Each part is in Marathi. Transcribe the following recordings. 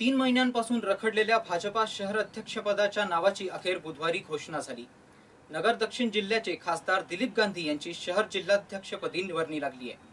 तीन महिन्यांपासून रखडलेल्या भाजपा शहर अध्यक्षपदाच्या नावाची अखेर बुधवारी घोषणा झाली. नगर दक्षिण जिल्ह्याचे खासदार दिलीप गांधी यांची शहर जिल्हाध्यक्षपदी निवडणी लागली आहे.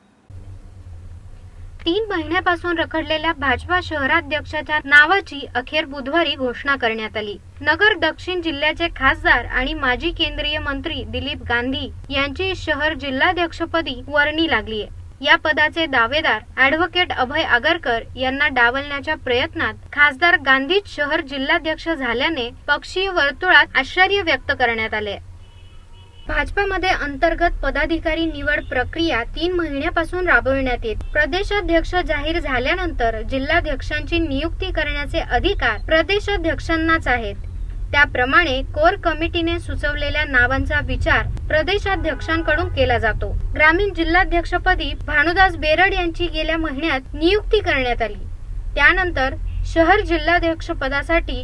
तीन महिन्यापासून रखडलेल्या भाजपा शहराध्यक्षाच्या नावाची अखेर बुधवारी घोषणा करण्यात आली. नगर दक्षिण जिल्ह्याचे खासदार आणि माजी केंद्रीय मंत्री दिलीप गांधी यांची शहर जिल्हाध्यक्षपदी वर्णी लागली आहे. या पदाचे दावेदार ऍडव्होकेट अभय आगरकर यांना डावलण्याच्या प्रयत्नात खासदार गांधीच शहर जिल्हाध्यक्ष झाल्याने पक्षीय वर्तुळात आश्चर्य व्यक्त करण्यात आले. भाजपामध्ये अंतर्गत पदाधिकारी निवड प्रक्रिया तीन महिन्यापासून राबविण्यात येत. प्रदेशाध्यक्ष जाहीर झाल्यानंतर जिल्हाध्यक्षांची नियुक्ती करण्याचे अधिकार प्रदेशाध्यक्षांनाच आहेत. त्याप्रमाणे कोर कमिटीने सुचवलेल्या नावांचा विचार प्रदेशाध्यक्षांकडून केला जातो. ग्रामीण जिल्हाध्यक्षपदी भानुदास बेरड यांची गेल्या महिन्यात नियुक्ती करण्यात आली. त्यानंतर शहर जिल्हाध्यक्ष पदासाठी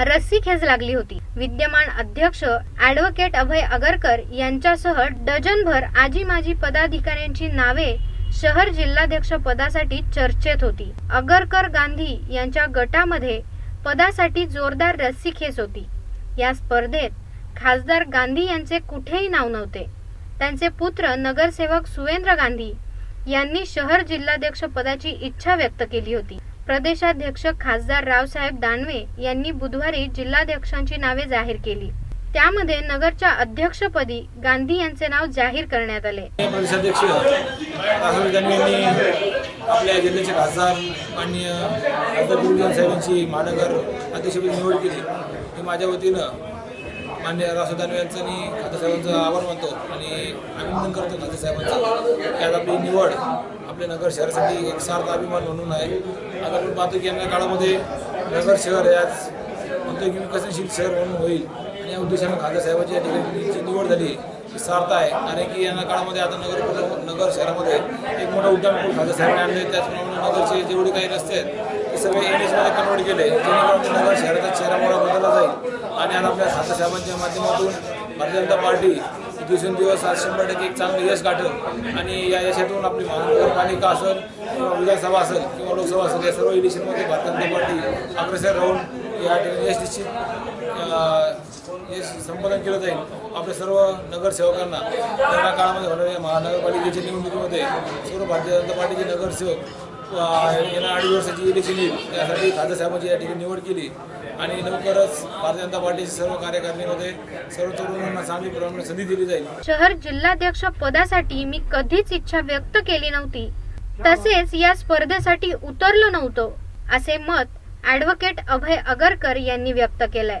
रस्सीखेच लागली होती. विद्यमान अध्यक्ष ऍडव्होकेट अभय अगरकर यांच्यासह डझनभर आजी माजी पदाधिकाऱ्यांची नावे शहर जिल्हाध्यक्ष पदासाठी चर्चेत होती. अगरकर गांधी यांच्या गटामध्ये पदासाठी जोरदार रस्सीखेच होती. या स्पर्धेत खासदार गांधी यांचे कुठेही नाव नव्हते. त्यांचे पुत्र नगरसेवक सुवेंद्र गांधी यांनी शहर जिल्हाध्यक्ष पदाची इच्छा व्यक्त केली होती. प्रदेशाध्यक्ष खासदार रावसाहेब दानवे यांनी बुधवारी जिल्हाध्यक्षांची नावे जाहीर केली. त्यामध्ये नगरच्या अध्यक्षपदी गांधी यांचे नाव जाहीर करण्यात आले. आपल्या जिल्ह्याचे खासदार माननीय खासदार गुरुजन साहेबांची महानगर अध्यक्षपदी निवड केली. मी माझ्या वतीनं मान्य रासू दानवे यांचं आणि खासदार आभार मानतो आणि अभिनंदन करतो खासदार साहेबांचं. त्यात आपली निवड आपल्या नगर शहरासाठी एक सार्थ अभिमान म्हणून आहे. आता आपण पाहतो की येणाऱ्या काळामध्ये नगर शहर याच म्हणतो की विकसनशील शहर म्हणून होईल. आणि या उद्देशानं खासदार या ठिकाणी निवड झाली सार्थ आहे. कारण की या काळामध्ये आता नगर नगर शहरामध्ये एक मोठं उद्यान खासदार साहेबांनी आणले त्याचप्रमाणे नगरचे जेवढे काही रस्ते आहेत ते सगळे एन एसमध्ये कन्वर्ट केले. जेणेकरून नगर शहराचा चेहरा मोठा बदलला जाईल. आणि आता आपल्या खासदार साहेबांच्या माध्यमातून भारतीय जनता पार्टी दिवसेंदिवस आज शंभर टक्के एक चांगलं यश गाठल. आणि या यशातून आपली महानगरपालिका असेल किंवा विधानसभा असेल किंवा लोकसभा असेल या सर्व इलेक्शनमध्ये भारतीय जनता पार्टी अग्रेसर राहून या ठिकाणी यश निश्चित हे संपादन केलं जाईल. आपल्या सर्व नगरसेवकांना येणाऱ्या काळामध्ये होणाऱ्या महानगरपालिकेच्या निवडणुकीमध्ये सर्व भारतीय जनता पार्टीचे नगरसेवक यांना अडीच वर्षाची इलेक्शन येईल. त्यासाठी खासदार साहेबांची या ठिकाणी निवड केली. आणि लवकरच भारतीय जनता पार्टीचे सर्व कार्यकारिणीमध्ये सर्व तरुणांना चांगली प्रमाणात संधी दिली जाईल. शहर जिल्हाध्यक्ष पदासाठी मी कधीच इच्छा व्यक्त केली नव्हती. तसेच या स्पर्धेसाठी उतरलो नव्हतो असे मत ऍडव्होकेट अभय अगरकर यांनी व्यक्त केलंय.